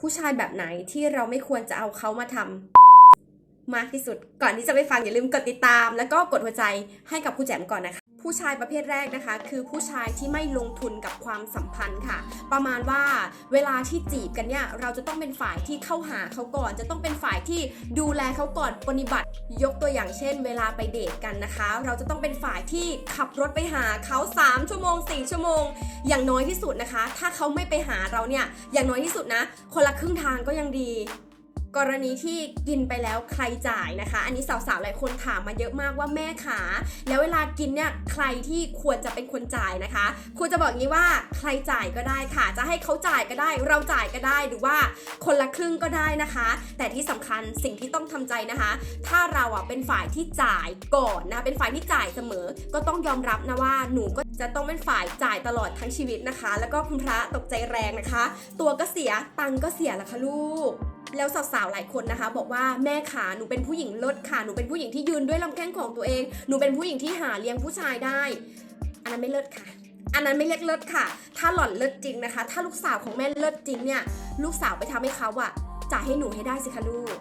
ผู้ชายแบบไหนที่เราไม่ควรจะเอาเขามาทำมากที่สุด ก่อนที่จะไปฟังอย่าลืมกดติดตาม แล้วก็กดหัวใจให้กับผู้แจมก่อนนะคะ ผู้ชายประเภทแรกนะคะ คือผู้ชายที่ไม่ลงทุนกับความสัมพันธ์ค่ะ ประมาณว่าเวลาที่จีบกันเนี่ยเราจะต้องเป็นฝ่ายที่เข้าหาเขาก่อน จะต้องเป็นฝ่ายที่ดูแลเขาก่อนปฏิบัติ ยกตัวอย่างเช่น เวลาไปเดทกันนะคะ เราจะต้องเป็นฝ่ายที่ขับรถไปหาเขา 3 ชั่วโมง 4 ชั่วโมง อย่างน้อยที่สุดนะคะ ถ้าเขาไม่ไปหาเราเนี่ยอย่างน้อยที่สุดนะ คนละครึ่งทางก็ยังดี กรณีที่กินไปแล้วใครจ่ายนะคะ อันนี้สาวๆหลายคนถามมาเยอะมากว่าแม่ขา แล้วเวลากินเนี่ยใครที่ควรจะเป็นคนจ่ายนะคะควรจะบอกงี้ว่าใครจ่ายก็ได้ค่ะ จะให้เขาจ่ายก็ได้ เราจ่ายก็ได้หรือว่าคนละครึ่งก็ได้นะคะ แต่ที่สำคัญสิ่งที่ต้องทำใจนะคะ ถ้าเราอะเป็นฝ่ายที่จ่ายก่อนนะเป็นฝ่ายที่จ่ายเสมอ ก็ต้องยอมรับนะว่าหนูก็จะต้องเป็นฝ่ายจ่ายตลอดทั้งชีวิตนะคะ แล้วก็คุณพระตกใจแรงนะคะ ตัวก็เสียตังก็เสียละค่ะลูก แล้วสาวๆหลายคนนะคะ บอกว่าแม่ขาหนูเป็นผู้หญิงเลิศค่ะหนูเป็นผู้หญิงที่ยืนด้วยลำแข้งของตัวเอง หนูเป็นผู้หญิงที่หาเลี้ยงผู้ชายได้ อันนั้นไม่เลิศค่ะ อันนั้นไม่เรียกเลิศค่ะ ถ้าหล่อนเลิศจริงนะคะ ถ้าลูกสาวของแม่เลิศจริงเนี่ย ลูกสาวไปทำให้เขาอะจ่ายให้หนูให้ได้สิคะลูก